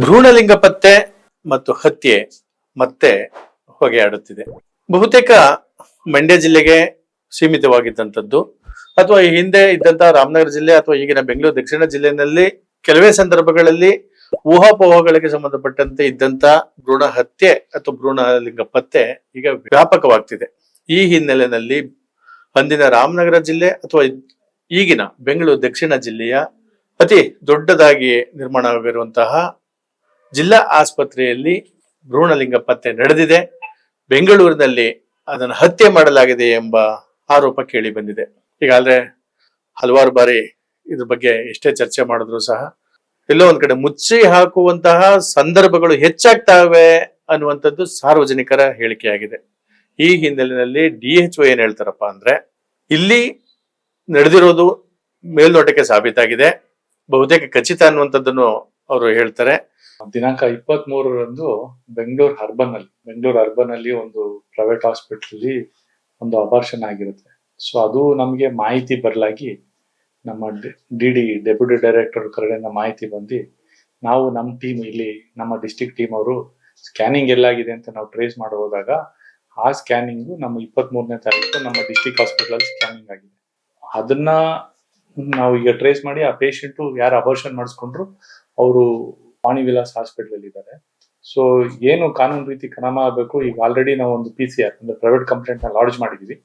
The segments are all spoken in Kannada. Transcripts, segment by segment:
ಭ್ರೂಣಲಿಂಗ ಪತ್ತೆ ಮತ್ತು ಹತ್ಯೆ ಮತ್ತೆ ಹೊಗೆಯಾಡುತ್ತಿದೆ. ಬಹುತೇಕ ಮಂಡ್ಯ ಜಿಲ್ಲೆಗೆ ಸೀಮಿತವಾಗಿದ್ದಂಥದ್ದು. ಅಥವಾ ಈ ಹಿಂದೆ ಇದ್ದಂತಹ ರಾಮನಗರ ಜಿಲ್ಲೆ ಅಥವಾ ಈಗಿನ ಬೆಂಗಳೂರು ದಕ್ಷಿಣ ಜಿಲ್ಲೆಯಲ್ಲಿ ಕೆಲವೇ ಸಂದರ್ಭಗಳಲ್ಲಿ ಊಹಾಪೋಹಗಳಿಗೆ ಸಂಬಂಧಪಟ್ಟಂತೆ ಇದ್ದಂತ ಭ್ರೂಣ ಹತ್ಯೆ ಅಥವಾ ಭ್ರೂಣ ಲಿಂಗ ಪತ್ತೆ ಈಗ ವ್ಯಾಪಕವಾಗ್ತಿದೆ. ಈ ಹಿನ್ನೆಲೆಯಲ್ಲಿ ಅಂದಿನ ರಾಮನಗರ ಜಿಲ್ಲೆ ಅಥವಾ ಈಗಿನ ಬೆಂಗಳೂರು ದಕ್ಷಿಣ ಜಿಲ್ಲೆಯ ಅತಿ ದೊಡ್ಡದಾಗಿ ನಿರ್ಮಾಣವಾಗಿರುವಂತಹ ಜಿಲ್ಲಾ ಆಸ್ಪತ್ರೆಯಲ್ಲಿ ಭ್ರೂಣಲಿಂಗ ಪತ್ತೆ ನಡೆದಿದೆ. ಬೆಂಗಳೂರಿನಲ್ಲಿ ಅದನ್ನು ಹತ್ಯೆ ಮಾಡಲಾಗಿದೆ ಎಂಬ ಆರೋಪ ಕೇಳಿ ಬಂದಿದೆ. ಈಗಾಗಲೇ ಹಲವಾರು ಬಾರಿ ಇದ್ರ ಬಗ್ಗೆ ಎಷ್ಟೇ ಚರ್ಚೆ ಮಾಡಿದ್ರು ಸಹ ಎಲ್ಲೋ ಒಂದ್ ಕಡೆ ಮುಚ್ಚಿ ಹಾಕುವಂತಹ ಸಂದರ್ಭಗಳು ಹೆಚ್ಚಾಗ್ತಾವೆ ಅನ್ನುವಂಥದ್ದು ಸಾರ್ವಜನಿಕರ ಹೇಳಿಕೆಯಾಗಿದೆ. ಈ ಹಿನ್ನೆಲೆಯಲ್ಲಿ ಡಿ ಎಚ್ ಒ ಏನ್ ಹೇಳ್ತಾರಪ್ಪ ಅಂದ್ರೆ, ಇಲ್ಲಿ ನಡೆದಿರೋದು ಮೇಲ್ನೋಟಕ್ಕೆ ಸಾಬೀತಾಗಿದೆ. ಬಹುತೇಕ ಖಚಿತ ಅನ್ನುವಂಥದ್ದನ್ನು ಅವರು ಹೇಳ್ತಾರೆ. ದಿನಾಂಕ ಇಪ್ಪತ್ತ್ ಮೂರರಂದು ಬೆಂಗಳೂರು ಅರ್ಬನ್ ಅಲ್ಲಿ, ಬೆಂಗಳೂರು ಅರ್ಬನ್ ಅಲ್ಲಿ ಒಂದು ಪ್ರೈವೇಟ್ ಹಾಸ್ಪಿಟಲ್ ಅಲ್ಲಿ ಒಂದು ಅಬಾರ್ಷನ್ ಆಗಿರುತ್ತೆ. ಸೊ ಅದು ನಮಗೆ ಮಾಹಿತಿ ಬರಲಾಗಿ ನಮ್ಮ ಡಿ ಡಿ ಡೆಪ್ಯೂಟಿ ಡೈರೆಕ್ಟರ್ ಕಡೆಯಿಂದ ಮಾಹಿತಿ ಬಂದು ನಾವು ನಮ್ಮ ಟೀಮ್ ಇಲ್ಲಿ, ನಮ್ಮ ಡಿಸ್ಟಿಕ್ ಟೀಮ್ ಅವರು ಸ್ಕ್ಯಾನಿಂಗ್ ಎಲ್ಲಾಗಿದೆ ಅಂತ ನಾವು ಟ್ರೇಸ್ ಮಾಡಿ ಹೋದಾಗ ಆ ಸ್ಕ್ಯಾನಿಂಗ್ ನಮ್ಮ ಇಪ್ಪತ್ತ್ ಮೂರನೇ ತಾರೀಕು ನಮ್ಮ ಡಿಸ್ಟಿಕ್ ಹಾಸ್ಪಿಟಲ್ ಸ್ಕ್ಯಾನಿಂಗ್ ಆಗಿದೆ. ಅದನ್ನ ನಾವು ಈಗ ಟ್ರೇಸ್ ಮಾಡಿ ಆ ಪೇಷಂಟು ಯಾರು ಅಬಾರ್ಷನ್ ಮಾಡಿಸ್ಕೊಂಡ್ರು, ಅವರು ವಾಣಿ ವಿಲಾಸ್ ಹಾಸ್ಪಿಟಲ್ ಅಲ್ಲಿ ಇದ್ದಾರೆ. ಸೊ ಏನು ಕಾನೂನು ರೀತಿ ಕ್ರಮ ಆಗಬೇಕು? ಈಗ ಆಲ್ರೆಡಿ ನಾವು ಒಂದು ಪಿ ಸಿ ಆರ್ ಅಂದ್ರೆ ಪ್ರೈವೇಟ್ ಕಂಪ್ಲೇಂಟ್ನ ಲಾಡ್ಜ್ ಮಾಡಿದೀವಿ.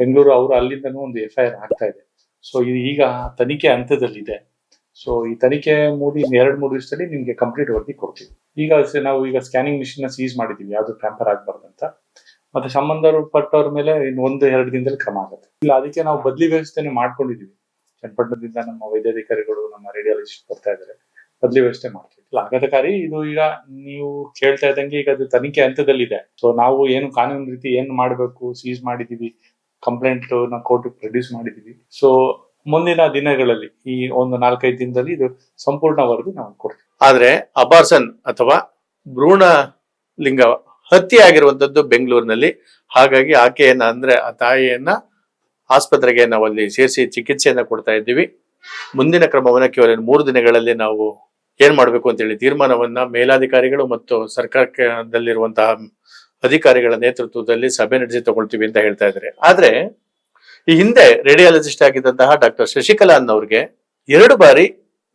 ಬೆಂಗಳೂರು ಅವರು ಅಲ್ಲಿಂದನೂ ಒಂದು ಎಫ್ ಐ ಆರ್ ಆಗ್ತಾ ಇದೆ. ಸೊ ಇದು ಈಗ ತನಿಖೆ ಹಂತದಲ್ಲಿದೆ. ಸೊ ಈ ತನಿಖೆ ಮೂಡಿ ಎರಡು ಮೂರು ದಿವಸದಲ್ಲಿ ನಿಮ್ಗೆ ಕಂಪ್ಲೀಟ್ ವರದಿ ಕೊಡ್ತೀವಿ. ಈಗ ನಾವು ಈಗ ಸ್ಕ್ಯಾನಿಂಗ್ ಮಿಷಿನ್ನ ಸೀಸ್ ಮಾಡಿದೀವಿ. ಯಾವ್ದು ಟ್ಯಾಂಪರ್ ಆಗ್ಬಾರ್ದಂತ. ಮತ್ತೆ ಸಂಬಂಧಪಟ್ಟವ್ರ ಮೇಲೆ ಒಂದು, ಎರಡು ದಿನದಲ್ಲಿ ಕ್ರಮ ಆಗುತ್ತೆ. ಇಲ್ಲ, ಅದಕ್ಕೆ ನಾವು ಬದಲಿ ವ್ಯವಸ್ಥೆನೆ ಮಾಡ್ಕೊಂಡಿದೀವಿ. ಚನ್ನಪಟ್ಟಣದಿಂದ ನಮ್ಮ ವೈದ್ಯಾಧಿಕಾರಿಗಳು, ನಮ್ಮ ರೇಡಿಯಾಲಜಿಸ್ಟ್ ಬರ್ತಾ ಇದ್ದಾರೆ. ಬದಲಿ ವ್ಯವಸ್ಥೆ ಮಾಡ್ತೀವಿ. ಆಘಾತಕಾರಿ ಇದು ಈಗ ನೀವು ಕೇಳ್ತಾ ಇದ್ದಂಗೆ ಈಗ ಅದು ತನಿಖೆ ಹಂತದಲ್ಲಿದೆ. ಸೊ ನಾವು ಏನು ಕಾನೂನು ರೀತಿ ಏನ್ ಮಾಡಬೇಕು ಸೀಸ್ ಮಾಡಿದೀವಿ ಕಂಪ್ಲೇಂಟ್ನ ಕೋರ್ಟ್ ಪ್ರೊಡ್ಯೂಸ್ ಮಾಡಿದೀವಿ. ಸೊ ಮುಂದಿನ ದಿನಗಳಲ್ಲಿ, ಈ ಒಂದು ನಾಲ್ಕೈದು ದಿನದಲ್ಲಿ ಇದು ಸಂಪೂರ್ಣ ವರದಿ ನಾವು ಕೊಡ್ತೀವಿ. ಆದ್ರೆ ಅಬಾರ್ಸನ್ ಅಥವಾ ಭ್ರೂಣ ಲಿಂಗ ಹತ್ಯೆ ಆಗಿರುವಂತದ್ದು ಬೆಂಗಳೂರಿನಲ್ಲಿ. ಹಾಗಾಗಿ ಆಕೆಯನ್ನ ಅಂದ್ರೆ ಆ ತಾಯಿಯನ್ನ ಆಸ್ಪತ್ರೆಗೆ ನಾವು ಅಲ್ಲಿ ಸೇರಿಸಿ ಚಿಕಿತ್ಸೆಯನ್ನ ಕೊಡ್ತಾ ಇದ್ದೀವಿ. ಮುಂದಿನ ಕ್ರಮವನ್ನ ಕೇವಲ ಮೂರು ದಿನಗಳಲ್ಲಿ ನಾವು ಏನ್ ಮಾಡ್ಬೇಕು ಅಂತ ಹೇಳಿ ತೀರ್ಮಾನವನ್ನ ಮೇಲಾಧಿಕಾರಿಗಳು ಮತ್ತು ಸರ್ಕಾರದಲ್ಲಿರುವಂತಹ ಅಧಿಕಾರಿಗಳ ನೇತೃತ್ವದಲ್ಲಿ ಸಭೆ ನಡೆಸಿ ತಗೊಳ್ತೀವಿ ಅಂತ ಹೇಳ್ತಾ ಇದ್ದಾರೆ. ಆದ್ರೆ ಈ ಹಿಂದೆ ರೇಡಿಯಾಲಜಿಸ್ಟ್ ಆಗಿದ್ದಂತಹ ಡಾಕ್ಟರ್ ಶಶಿಕಲಾ ಅನ್ನೋರಿಗೆ ಎರಡು ಬಾರಿ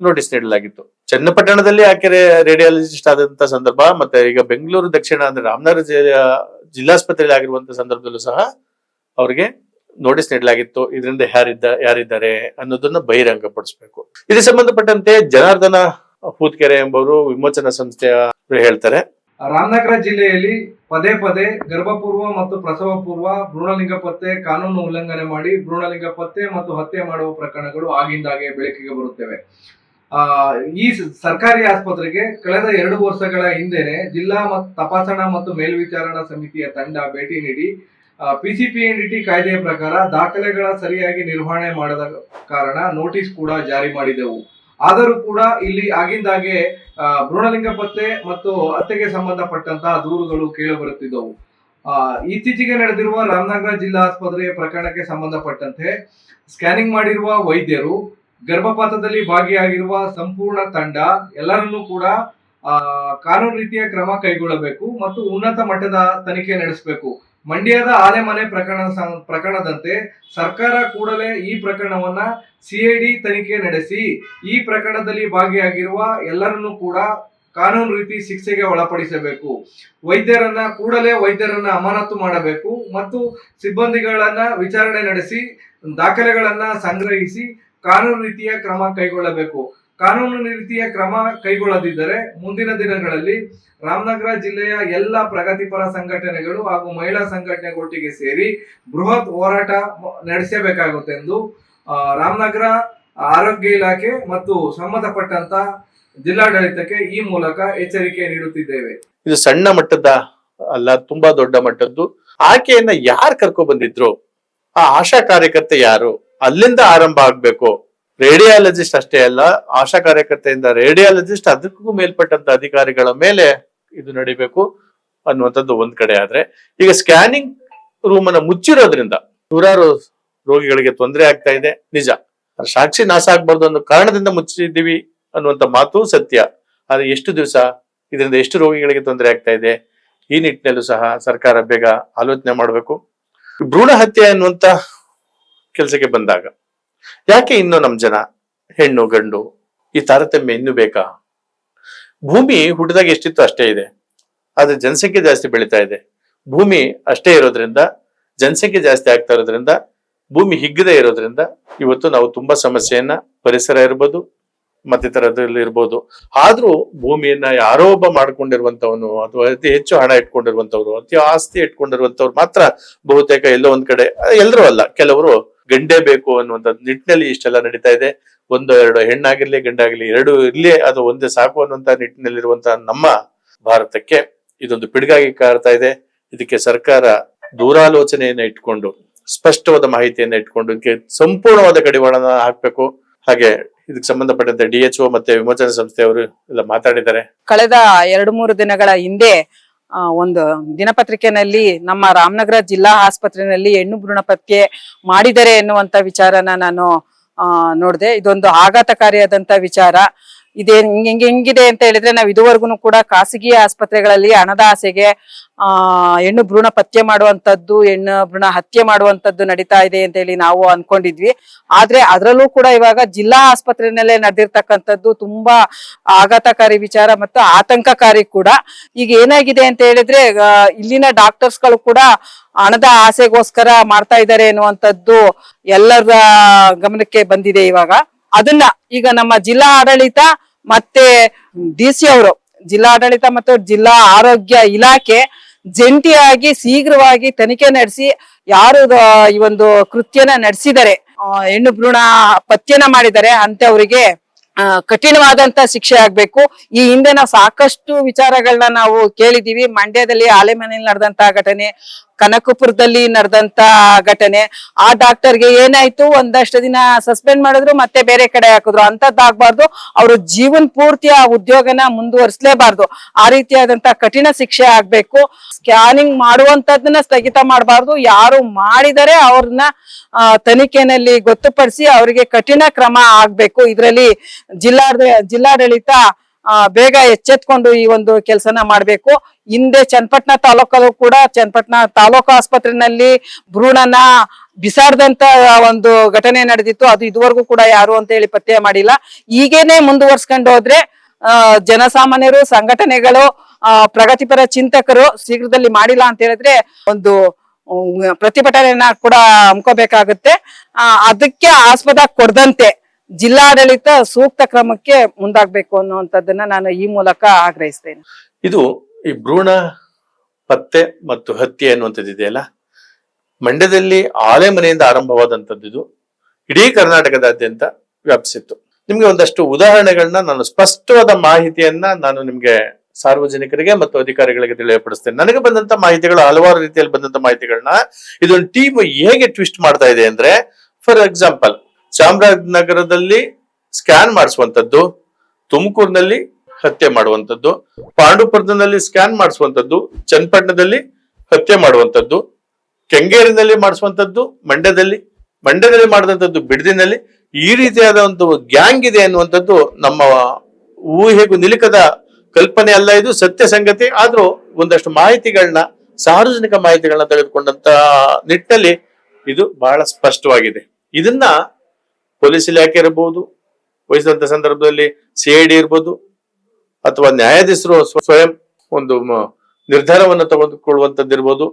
ನೋಟಿಸ್ ನೀಡಲಾಗಿತ್ತು. ಚನ್ನಪಟ್ಟಣದಲ್ಲಿ ಆಕೆ ರೇಡಿಯಾಲಜಿಸ್ಟ್ ಆದಂತಹ ಸಂದರ್ಭ ಮತ್ತೆ ಈಗ ಬೆಂಗಳೂರು, ದಕ್ಷಿಣ ಅಂದ್ರೆ ರಾಮನಗರ ಜಿಲ್ಲೆಯ ಜಿಲ್ಲಾಸ್ಪತ್ರೆಯಲ್ಲಿ ಆಗಿರುವಂತಹ ಸಂದರ್ಭದಲ್ಲೂ ಸಹ ಅವ್ರಿಗೆ ನೋಟಿಸ್ ನೀಡಲಾಗಿತ್ತು. ಇದರಿಂದ ಯಾರಿದ್ದ, ಯಾರಿದ್ದಾರೆ ಅನ್ನೋದನ್ನ ಬಹಿರಂಗಪಡಿಸಬೇಕು. ಇದಕ್ಕೆ ಸಂಬಂಧಪಟ್ಟಂತೆ ಜನಾರ್ದನ ಪೂತ್ಕೆರೆ ಎಂಬವರು ವಿಮೋಚನಾ ಸಂಸ್ಥೆಯ ಹೇಳ್ತಾರೆ. ರಾಮನಗರ ಜಿಲ್ಲೆಯಲ್ಲಿ ಪದೇ ಪದೇ ಗರ್ಭಪೂರ್ವ ಮತ್ತು ಪ್ರಸವ ಪೂರ್ವ ಭ್ರೂಣಲಿಂಗ ಪತ್ತೆ ಕಾನೂನು ಉಲ್ಲಂಘನೆ ಮಾಡಿ ಭ್ರೂಣಲಿಂಗ ಪತ್ತೆ ಮತ್ತು ಹತ್ಯೆ ಮಾಡುವ ಪ್ರಕರಣಗಳು ಆಗಿಂದಾಗೆ ಬೆಳಕಿಗೆ ಬರುತ್ತವೆ. ಈ ಸರ್ಕಾರಿ ಆಸ್ಪತ್ರೆಗೆ ಕಳೆದ ಎರಡು ವರ್ಷಗಳ ಹಿಂದೆನೆ ಜಿಲ್ಲಾ ಮತ್ತು ತಪಾಸಣಾ ಮತ್ತು ಮೇಲ್ವಿಚಾರಣಾ ಸಮಿತಿಯ ತಂಡ ಭೇಟಿ ನೀಡಿ ಪಿಸಿಪಿಎನ್ಡಿಟಿ ಕಾಯ್ದೆಯ ಪ್ರಕಾರ ದಾಖಲೆಗಳ ಸರಿಯಾಗಿ ನಿರ್ವಹಣೆ ಮಾಡದ ಕಾರಣ ನೋಟಿಸ್ ಕೂಡ ಜಾರಿ ಮಾಡಿದೆವು. ಆದರೂ ಕೂಡ ಇಲ್ಲಿ ಆಗಿಂದಾಗೆ ಭ್ರೂಣಲಿಂಗ ಪತ್ತೆ ಮತ್ತು ಹತ್ಯೆಗೆ ಸಂಬಂಧಪಟ್ಟಂತಹ ದೂರುಗಳು ಕೇಳಿಬರುತ್ತಿದ್ದವು. ಇತ್ತೀಚೆಗೆ ನಡೆದಿರುವ ರಾಮನಗರ ಜಿಲ್ಲಾ ಆಸ್ಪತ್ರೆಯ ಪ್ರಕರಣಕ್ಕೆ ಸಂಬಂಧಪಟ್ಟಂತೆ ಸ್ಕ್ಯಾನಿಂಗ್ ಮಾಡಿರುವ ವೈದ್ಯರು, ಗರ್ಭಪಾತದಲ್ಲಿ ಭಾಗಿಯಾಗಿರುವ ಸಂಪೂರ್ಣ ತಂಡ, ಎಲ್ಲರನ್ನೂ ಕೂಡ ಕಾನೂನು ರೀತಿಯ ಕ್ರಮ ಕೈಗೊಳ್ಳಬೇಕು ಮತ್ತು ಉನ್ನತ ಮಟ್ಟದ ತನಿಖೆ ನಡೆಸಬೇಕು. ಮಂಡ್ಯದ ಆನೆಮನೆ ಪ್ರಕರಣ ಪ್ರಕರಣದಂತೆ ಸರ್ಕಾರ ಕೂಡಲೇ ಈ ಪ್ರಕರಣವನ್ನ ಸಿಐಡಿ ತನಿಖೆ ನಡೆಸಿ, ಈ ಪ್ರಕರಣದಲ್ಲಿ ಭಾಗಿಯಾಗಿರುವ ಎಲ್ಲರನ್ನೂ ಕೂಡ ಕಾನೂನು ರೀತಿ ಶಿಕ್ಷೆಗೆ ಒಳಪಡಿಸಬೇಕು. ವೈದ್ಯರನ್ನ, ಕೂಡಲೇ ವೈದ್ಯರನ್ನ ಅಮಾನತು ಮಾಡಬೇಕು ಮತ್ತು ಸಿಬ್ಬಂದಿಗಳನ್ನ ವಿಚಾರಣೆ ನಡೆಸಿ, ದಾಖಲೆಗಳನ್ನ ಸಂಗ್ರಹಿಸಿ ಕಾನೂನು ರೀತಿಯ ಕ್ರಮ ಕೈಗೊಳ್ಳಬೇಕು. ಕಾನೂನು ರೀತಿಯ ಕ್ರಮ ಕೈಗೊಳ್ಳದಿದ್ದರೆ ಮುಂದಿನ ದಿನಗಳಲ್ಲಿ ರಾಮನಗರ ಜಿಲ್ಲೆಯ ಎಲ್ಲ ಪ್ರಗತಿಪರ ಸಂಘಟನೆಗಳು ಹಾಗೂ ಮಹಿಳಾ ಸಂಘಟನೆ ಒಟ್ಟಿಗೆ ಸೇರಿ ಬೃಹತ್ ಹೋರಾಟ ನಡೆಸಬೇಕಾಗುತ್ತೆ ನಡೆಸಬೇಕಾಗುತ್ತೆಂದು ರಾಮನಗರ ಆರೋಗ್ಯ ಇಲಾಖೆ ಮತ್ತು ಸಂಬಂಧಪಟ್ಟಂತ ಜಿಲ್ಲಾಡಳಿತಕ್ಕೆ ಈ ಮೂಲಕ ಎಚ್ಚರಿಕೆ ನೀಡುತ್ತಿದ್ದೇವೆ. ಇದು ಸಣ್ಣ ಮಟ್ಟದ ಅಲ್ಲ, ತುಂಬಾ ದೊಡ್ಡ ಮಟ್ಟದ್ದು. ಆಕೆಯನ್ನ ಯಾರು ಕರ್ಕೊ ಬಂದಿದ್ರು? ಆ ಆಶಾ ಕಾರ್ಯಕರ್ತೆ ಯಾರು? ಅಲ್ಲಿಂದ ಆರಂಭ ಆಗ್ಬೇಕು. ರೇಡಿಯಾಲಜಿಸ್ಟ್ ಅಷ್ಟೇ ಅಲ್ಲ, ಆಶಾ ಕಾರ್ಯಕರ್ತೆಯಿಂದ ರೇಡಿಯಾಲಜಿಸ್ಟ್ ಅದಕ್ಕೂ ಮೇಲ್ಪಟ್ಟಂತ ಅಧಿಕಾರಿಗಳ ಮೇಲೆ ಇದು ನಡಿಬೇಕು ಅನ್ನುವಂಥದ್ದು ಒಂದ್ ಕಡೆ ಆದ್ರೆ. ಈಗ ಸ್ಕ್ಯಾನಿಂಗ್ ರೂಮ್ ಅನ್ನ ಮುಚ್ಚಿರೋದ್ರಿಂದ ನೂರಾರು ರೋಗಿಗಳಿಗೆ ತೊಂದರೆ ಆಗ್ತಾ ಇದೆ. ನಿಜ. ಸಾಕ್ಷಿ ನಾಶ ಆಗ್ಬಾರ್ದು ಅನ್ನೋ ಕಾರಣದಿಂದ ಮುಚ್ಚಿದ್ದೀವಿ ಅನ್ನುವಂಥ ಮಾತು ಸತ್ಯ. ಆದ್ರೆ ಎಷ್ಟು ದಿವಸ ಇದರಿಂದ ಎಷ್ಟು ರೋಗಿಗಳಿಗೆ ತೊಂದರೆ ಆಗ್ತಾ ಇದೆ? ಈ ನಿಟ್ಟಿನಲ್ಲೂ ಸಹ ಸರ್ಕಾರ ಬೇಗ ಆಲೋಚನೆ ಮಾಡಬೇಕು. ಭ್ರೂಣ ಹತ್ಯೆ ಅನ್ನುವಂತ ಕೆಲಸಕ್ಕೆ ಬಂದಾಗ ಯಾಕೆ ಇನ್ನು ನಮ್ ಜನ, ಹೆಣ್ಣು, ಗಂಡು, ಈ ತಾರತಮ್ಯ ಇನ್ನು ಬೇಕಾ? ಭೂಮಿ ಹುಟ್ಟಿದಾಗ ಎಷ್ಟಿತ್ತು ಅಷ್ಟೇ ಇದೆ. ಆದ್ರೆ ಜನಸಂಖ್ಯೆ ಜಾಸ್ತಿ ಬೆಳೀತಾ ಇದೆ. ಭೂಮಿ ಅಷ್ಟೇ ಇರೋದ್ರಿಂದ, ಜನಸಂಖ್ಯೆ ಜಾಸ್ತಿ ಆಗ್ತಾ ಇರೋದ್ರಿಂದ, ಭೂಮಿ ಹಿಗ್ಗದೆ ಇರೋದ್ರಿಂದ ಇವತ್ತು ನಾವು ತುಂಬಾ ಸಮಸ್ಯೆಯನ್ನ ಪರಿಸರ ಇರ್ಬೋದು ಮತ್ತಿತರದಲ್ಲಿ ಇರ್ಬೋದು. ಆದ್ರೂ ಭೂಮಿಯನ್ನ ಯಾರೋ ಒಬ್ಬ ಮಾಡ್ಕೊಂಡಿರುವಂತವನು ಅಥವಾ ಅತಿ ಹೆಚ್ಚು ಹಣ ಇಟ್ಕೊಂಡಿರುವಂತವ್ರು ಅತಿ ಆಸ್ತಿ ಇಟ್ಕೊಂಡಿರುವಂತವ್ರು ಮಾತ್ರ ಬಹುತೇಕ ಎಲ್ಲೋ ಒಂದ್ ಕಡೆ, ಎಲ್ಲರೂ ಅಲ್ಲ, ಕೆಲವರು ಗಂಡೇ ಬೇಕು ಅನ್ನುವಂತ ನಿಟ್ಟಿನಲ್ಲಿ ಇಷ್ಟೆಲ್ಲ ನಡೀತಾ ಇದೆ. ಒಂದು, ಎರಡು ಹೆಣ್ಣಾಗಿರ್ಲಿ, ಗಂಡಾಗಿರ್ಲಿ, ಎರಡು ಇರ್ಲಿ, ಅದು ಒಂದೇ ಸಾಕು ಅನ್ನುವಂತ ನಿಟ್ಟಿನಲ್ಲಿರುವಂತಹ ನಮ್ಮ ಭಾರತಕ್ಕೆ ಇದೊಂದು ಪಿಡುಗಾಗಿ ಕಾಡ್ತಾ ಇದೆ. ಇದಕ್ಕೆ ಸರ್ಕಾರ ದೂರಾಲೋಚನೆಯನ್ನ ಇಟ್ಕೊಂಡು, ಸ್ಪಷ್ಟವಾದ ಮಾಹಿತಿಯನ್ನ ಇಟ್ಕೊಂಡು, ಇದಕ್ಕೆ ಸಂಪೂರ್ಣವಾದ ಕಡಿವಾಣನ ಹಾಕ್ಬೇಕು. ಹಾಗೆ ಇದಕ್ಕೆ ಸಂಬಂಧಪಟ್ಟಂತೆ ಡಿಎಚ್ಒ ಮತ್ತೆ ವಿಮೋಚನಾ ಸಂಸ್ಥೆಯವರು ಎಲ್ಲ ಮಾತಾಡಿದ್ದಾರೆ. ಕಳೆದ ಎರಡು, ಮೂರು ದಿನಗಳ ಹಿಂದೆ ಒಂದು ದಿನಪತ್ರಿಕೆನಲ್ಲಿ ನಮ್ಮ ರಾಮನಗರ ಜಿಲ್ಲಾ ಆಸ್ಪತ್ರೆಯಲ್ಲಿ ಹೆಣ್ಣು ಭ್ರೂಣ ಪತ್ತೆ ಮಾಡಿದರೆ ಎನ್ನುವಂತ ವಿಚಾರನ ನಾನು ನೋಡಿದೆ. ಇದೊಂದು ಆಘಾತಕಾರಿಯಾದಂತ ವಿಚಾರ. ಇದೇ, ಹಿಂಗೆ ಹೆಂಗಿದೆ ಅಂತ ಹೇಳಿದ್ರೆ ನಾವು ಇದುವರೆಗೂ ಕೂಡ ಖಾಸಗಿ ಆಸ್ಪತ್ರೆಗಳಲ್ಲಿ ಹಣದ ಆಸೆಗೆ, ಆ, ಹೆಣ್ಣು ಭ್ರೂಣ ಪತ್ತೆ ಮಾಡುವಂತದ್ದು, ಹೆಣ್ಣು ಭ್ರೂಣ ಹತ್ಯೆ ಮಾಡುವಂತದ್ದು ನಡೀತಾ ಇದೆ ಅಂತ ಹೇಳಿ ನಾವು ಅನ್ಕೊಂಡಿದ್ವಿ. ಆದ್ರೆ ಅದರಲ್ಲೂ ಕೂಡ ಇವಾಗ ಜಿಲ್ಲಾ ಆಸ್ಪತ್ರೆನಲ್ಲೇ ನಡೆದಿರ್ತಕ್ಕಂಥದ್ದು ತುಂಬಾ ಆಘಾತಕಾರಿ ವಿಚಾರ ಮತ್ತು ಆತಂಕಕಾರಿ ಕೂಡ. ಈಗ ಏನಾಗಿದೆ ಅಂತ ಹೇಳಿದ್ರೆ ಇಲ್ಲಿನ ಡಾಕ್ಟರ್ಸ್ಗಳು ಕೂಡ ಹಣದ ಆಸೆಗೋಸ್ಕರ ಮಾಡ್ತಾ ಇದ್ದಾರೆ ಎನ್ನುವಂಥದ್ದು ಎಲ್ಲರ ಗಮನಕ್ಕೆ ಬಂದಿದೆ ಇವಾಗ. ಅದನ್ನ ಈಗ ನಮ್ಮ ಜಿಲ್ಲಾ ಆಡಳಿತ ಮತ್ತೆ ಡಿ ಸಿ ಅವರು, ಜಿಲ್ಲಾ ಆಡಳಿತ ಮತ್ತು ಜಿಲ್ಲಾ ಆರೋಗ್ಯ ಇಲಾಖೆ ಜಂಟಿಯಾಗಿ ಶೀಘ್ರವಾಗಿ ತನಿಖೆ ನಡೆಸಿ ಯಾರು ಈ ಒಂದು ಕೃತ್ಯನ ನಡೆಸಿದರೆ ಹೆಣ್ಣು ಭ್ರೂಣ ಪತ್ಯನ ಮಾಡಿದರೆ ಅಂತವರಿಗೆ ಅವರಿಗೆ ಕಠಿಣವಾದಂತ ಶಿಕ್ಷೆ ಆಗ್ಬೇಕು. ಈ ಹಿಂದೆ ನಾವು ಸಾಕಷ್ಟು ವಿಚಾರಗಳನ್ನ ನಾವು ಕೇಳಿದೀವಿ ಮಂಡ್ಯದಲ್ಲಿ ಆಲೆಮನೆಯಲ್ಲಿ ನಡೆದಂತ ಘಟನೆ ಕನಕಪುರದಲ್ಲಿ ನಡೆದಂತ ಘಟನೆ. ಆ ಡಾಕ್ಟರ್ಗೆ ಏನಾಯ್ತು? ಒಂದಷ್ಟು ದಿನ ಸಸ್ಪೆಂಡ್ ಮಾಡಿದ್ರು, ಮತ್ತೆ ಬೇರೆ ಕಡೆ ಹಾಕಿದ್ರು. ಅಂತದ್ದಾಗಬಾರ್ದು ಅವರು ಜೀವನ್ ಪೂರ್ತಿ ಆ ಉದ್ಯೋಗನ ಮುಂದುವರಿಸಲೇಬಾರ್ದು. ಆ ರೀತಿಯಾದಂತ ಕಠಿಣ ಶಿಕ್ಷೆ ಆಗ್ಬೇಕು. ಸ್ಕ್ಯಾನಿಂಗ್ ಮಾಡುವಂತದನ್ನ ಸ್ಥಗಿತ ಮಾಡಬಾರ್ದು. ಯಾರು ಮಾಡಿದರೆ ಅವ್ರನ್ನ ತನಿಖೆನಲ್ಲಿ ಗೊತ್ತುಪಡಿಸಿ ಅವರಿಗೆ ಕಠಿಣ ಕ್ರಮ ಆಗ್ಬೇಕು. ಇದರಲ್ಲಿ ಜಿಲ್ಲಾಡ ಜಿಲ್ಲಾಡಳಿತ ಬೇಗ ಎಚ್ಚೆತ್ಕೊಂಡು ಈ ಒಂದು ಕೆಲಸನ ಮಾಡಬೇಕು. ಹಿಂದೆ ಚನ್ನಪಟ್ಟಣ ತಾಲೂಕಲ್ಲೂ ಕೂಡ ಚನ್ನಪಟ್ಟಣ ತಾಲೂಕು ಆಸ್ಪತ್ರೆನಲ್ಲಿ ಭ್ರೂಣನ ಬಿಸಾಡ್ದಂತ ಒಂದು ಘಟನೆ ನಡೆದಿತ್ತು. ಅದು ಇದುವರೆಗೂ ಕೂಡ ಯಾರು ಅಂತ ಹೇಳಿ ಪತ್ತೆ ಮಾಡಿಲ್ಲ. ಈಗೇನೆ ಮುಂದುವರ್ಸ್ಕೊಂಡು ಹೋದ್ರೆ ಜನಸಾಮಾನ್ಯರು, ಸಂಘಟನೆಗಳು ಪ್ರಗತಿಪರ ಚಿಂತಕರು ಶೀಘ್ರದಲ್ಲಿ ಮಾಡಿಲ್ಲ ಅಂತ ಹೇಳಿದ್ರೆ ಒಂದು ಪ್ರತಿಭಟನೆಯನ್ನ ಕೂಡ ಹಮ್ಕೋಬೇಕಾಗುತ್ತೆ ಅದಕ್ಕೆ ಆಸ್ಪದ ಕೊಡದಂತೆ. ಜಿಲ್ಲಾಡಳಿತ ಸೂಕ್ತ ಕ್ರಮಕ್ಕೆ ಮುಂದಾಗಬೇಕು ಅನ್ನುವಂಥದ್ದನ್ನ ನಾನು ಈ ಮೂಲಕ ಆಗ್ರಹಿಸ್ತೇನೆ. ಇದು ಈ ಭ್ರೂಣ ಪತ್ತೆ ಮತ್ತು ಹತ್ಯೆ ಅನ್ನುವಂಥದ್ದು ಇದೆಯಲ್ಲ? ಮಂಡ್ಯದಲ್ಲಿ ಆಲೆ ಮನೆಯಿಂದ ಆರಂಭವಾದಂಥದ್ದು ಇಡೀ ಕರ್ನಾಟಕದಾದ್ಯಂತ ವ್ಯಾಪಿಸಿತ್ತು. ನಿಮ್ಗೆ ಒಂದಷ್ಟು ಉದಾಹರಣೆಗಳನ್ನ ನಾನು ಸ್ಪಷ್ಟವಾದ ಮಾಹಿತಿಯನ್ನ ನಾನು ನಿಮ್ಗೆ ಸಾರ್ವಜನಿಕರಿಗೆ ಮತ್ತು ಅಧಿಕಾರಿಗಳಿಗೆ ತಿಳಿಯಪಡಿಸ್ತೇನೆ. ನನಗೆ ಬಂದಂತ ಮಾಹಿತಿಗಳು, ಹಲವಾರು ರೀತಿಯಲ್ಲಿ ಬಂದಂತ ಮಾಹಿತಿಗಳನ್ನ ಇದೊಂದು ಟೀಮ್ ಹೇಗೆ ಟ್ವಿಸ್ಟ್ ಮಾಡ್ತಾ ಇದೆ ಅಂದ್ರೆ, ಫಾರ್ ಎಕ್ಸಾಂಪಲ್ ಚಾಮರಾಜನಗರದಲ್ಲಿ ಸ್ಕ್ಯಾನ್ ಮಾಡಿಸುವಂತದ್ದು ತುಮಕೂರಿನಲ್ಲಿ ಹತ್ಯೆ ಮಾಡುವಂಥದ್ದು, ಪಾಂಡುಪುರದಲ್ಲಿ ಸ್ಕ್ಯಾನ್ ಮಾಡಿಸುವಂಥದ್ದು, ಚನ್ನಪಟ್ಟಣದಲ್ಲಿ ಹತ್ಯೆ ಮಾಡುವಂಥದ್ದು, ಕೆಂಗೇರಿನಲ್ಲಿ ಮಾಡಿಸುವಂಥದ್ದು, ಮಂಡ್ಯದಲ್ಲಿ ಮಂಡ್ಯದಲ್ಲಿ ಮಾಡಿದಂಥದ್ದು, ಬಿಡದಿನಲ್ಲಿ ಈ ರೀತಿಯಾದ ಒಂದು ಗ್ಯಾಂಗ್ ಇದೆ ಅನ್ನುವಂಥದ್ದು ನಮ್ಮ ಊಹೆಗೂ ನಿಲುಕದ ಕಲ್ಪನೆ ಅಲ್ಲ ಇದು, ಸತ್ಯ ಸಂಗತಿ. ಆದರೂ ಒಂದಷ್ಟು ಮಾಹಿತಿಗಳನ್ನ, ಸಾರ್ವಜನಿಕ ಮಾಹಿತಿಗಳನ್ನ ತೆಗೆದುಕೊಂಡಂತ ನಿಟ್ಟಿನಲ್ಲಿ ಇದು ಬಹಳ ಸ್ಪಷ್ಟವಾಗಿದೆ. ಇದನ್ನ ಪೊಲೀಸ್ ಇಲಾಖೆ ಇರಬಹುದು ವಹಿಸಿದಂತ ಸಂದರ್ಭದಲ್ಲಿ ಸಿ ಐ ಡಿ ಇರ್ಬೋದು, ಅಥವಾ ನ್ಯಾಯಾಧೀಶರು ಸ್ವಯಂ ಒಂದು ನಿರ್ಧಾರವನ್ನು ತೆಗೆದುಕೊಳ್ಳುವಂತದ್ದಿರ್ಬೋದು,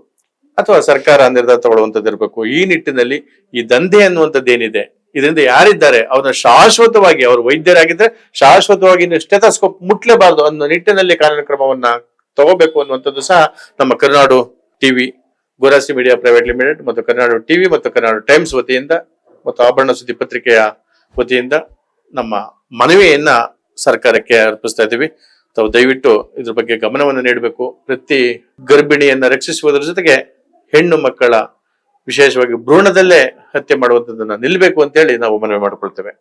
ಅಥವಾ ಸರ್ಕಾರ ನಿರ್ಧಾರ ತಗೊಳ್ಳುವಂತದ್ದಿರ್ಬೇಕು. ಈ ನಿಟ್ಟಿನಲ್ಲಿ ಈ ದಂಧೆ ಅನ್ನುವಂಥದ್ದು ಏನಿದೆ ಇದರಿಂದ ಯಾರಿದ್ದಾರೆ, ಅವ್ರನ್ನ ಶಾಶ್ವತವಾಗಿ ಅವರು ವೈದ್ಯರಾಗಿದ್ರೆ ಶಾಶ್ವತವಾಗಿ ಸ್ಟೆಥಸ್ಕೋಪ್ ಮುಟ್ಲೇಬಾರದು ಅನ್ನೋ ನಿಟ್ಟಿನಲ್ಲಿ ಕಾರ್ಯಕ್ರಮವನ್ನ ಕ್ರಮವನ್ನ ತಗೋಬೇಕು ಅನ್ನುವಂಥದ್ದು ಸಹ ನಮ್ಮ Karnadu TV Gurasi media private limited ಮತ್ತು ಕರ್ನಾಡು ಟಿವಿ ಮತ್ತು ಕರ್ನಾಡು ಟೈಮ್ಸ್ ವತಿಯಿಂದ ಮತ್ತು ಆಭರಣ ಸುದ್ದಿ ಪತ್ರಿಕೆಯ ವತಿಯಿಂದ ನಮ್ಮ ಮನವಿಯನ್ನ ಸರ್ಕಾರಕ್ಕೆ ಅರ್ಪಿಸ್ತಾ ಇದ್ದೀವಿ. ತಾವು ದಯವಿಟ್ಟು ಇದ್ರ ಬಗ್ಗೆ ಗಮನವನ್ನು ನೀಡಬೇಕು. ಪ್ರತಿ ಗರ್ಭಿಣಿಯನ್ನ ರಕ್ಷಿಸುವುದರ ಜೊತೆಗೆ ಹೆಣ್ಣು ಮಕ್ಕಳ ವಿಶೇಷವಾಗಿ ಭ್ರೂಣದಲ್ಲೇ ಹತ್ಯೆ ಮಾಡುವಂತದನ್ನ ನಿಲ್ಬೇಕು ಅಂತೇಳಿ ನಾವು ಮನವಿ ಮಾಡಿಕೊಳ್ತೇವೆ.